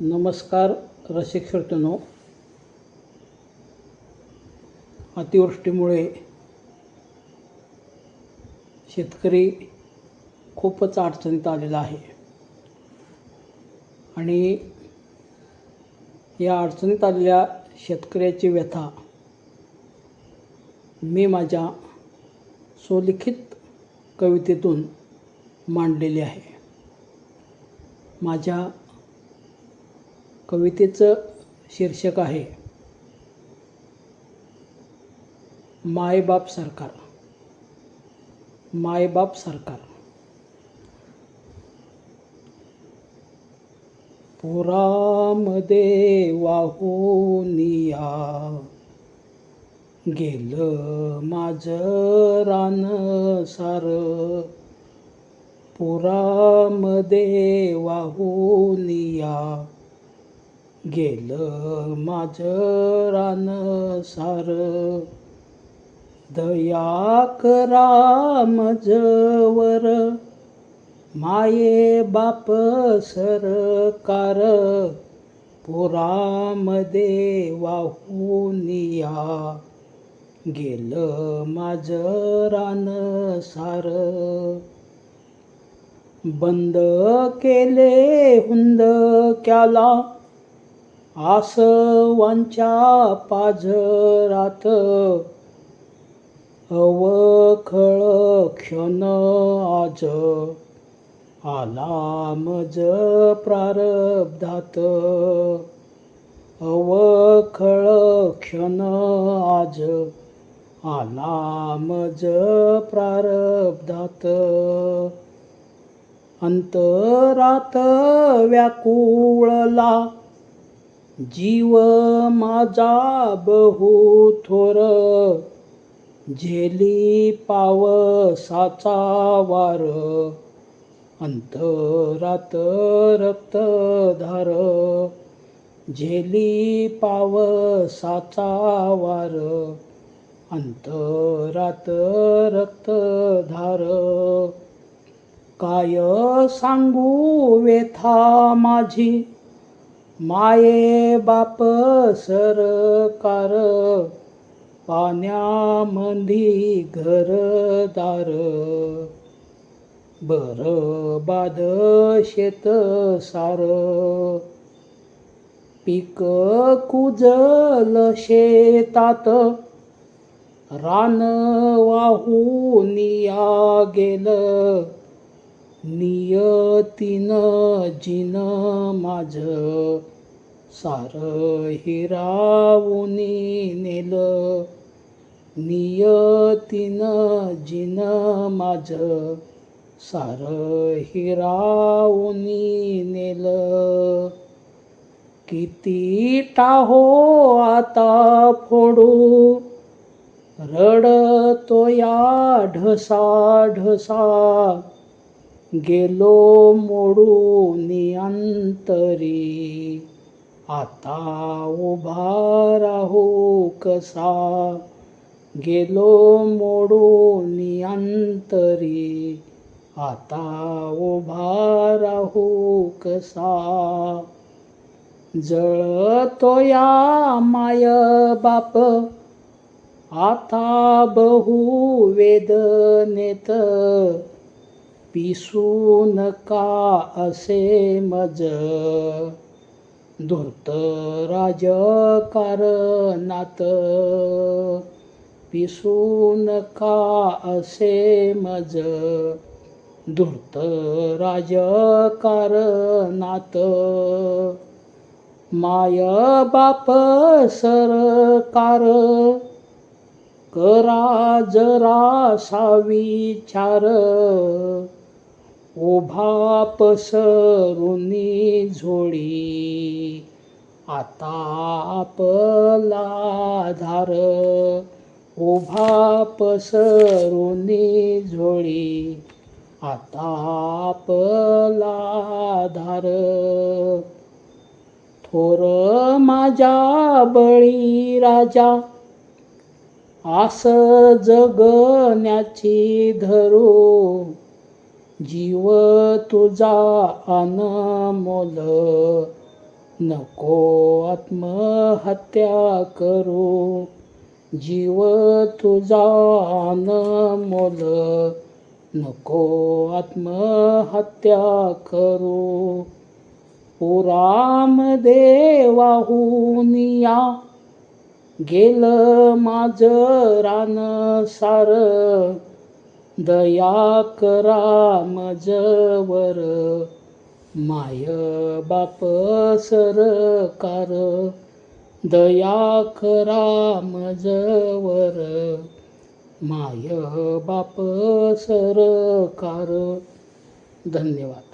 नमस्कार रसिक श्रोतनो अतिवृष्टीमुळे शेतकरी खूपच अडचणीत आलेला आहे. आणि या अडचणीत आलेल्या शेतकऱ्याची व्यथा मी माझ्या स्वलिखित कवितेतून मांडलेली आहे. माझ्या कवितेचं शीर्षक आहे मायबाप सरकार. मायबाप सरकार. पुरामध्ये वाहुनिया गेलं माझं रान सार. पुरामध्ये वाहुनिया गेलं माझं रान सार. दया करा मजवर माये बाप सरकार. पुरामध्ये वाहून या. गेलं माझं रान सार. बंद केले हुंद क्याला आसवांच्या पाझरात अवखळ क्षण आज आला मज प्रारब्धात. अवखळ क्षण आज आला मज प्रारब्धात. अंतरात व्याकुळला जीव माझा बहु थोर झेली पावसाचा वार अंतरात रक्तधार झेली पावसाचा वार अंतरात रक्तधार. काय सांगू व्यथा माझी? माये बाप सरकार पाण्यामंदी घरदार. बर बाद शेत सार पीक कुजल शेतात. रान वाहून या गेलं. नियतीनं जिन माझ सार हिरावुनी नेलं. नियतीनं जिन माझ सार हिरावुनी नेलं. किती टाहो आता फोडू रडतो या ढसा ढसा. गेलो मोडून अंतरी. आता उभा राहू कसा? गेलो मोडून अंतरी. आता उभा राहू कसा? जळतो या माय बाप. आता बहु वेदनेत. पिसू नका असे मज? धूर्त राजकारणात पिसू नका असे मज? धूर्त राजकारणात माय बाप सरकार करा जरा साविचार ओभा पसरुनी झोळी. आता आपला धार ओभा पसरुनी झोळी. आता आपला धार थोर माझ्या बळी राजा. आस जगण्याची धरू जीव तुझा अनमोल. नको आत्महत्या करू. जीव तुझा मोल नको आत्महत्या करू. पुराम वाहून या. गेलं माझं रान सार दया करा मजवर माय बाप सरकार. दया करा मजवर माय बाप सरकार. धन्यवाद.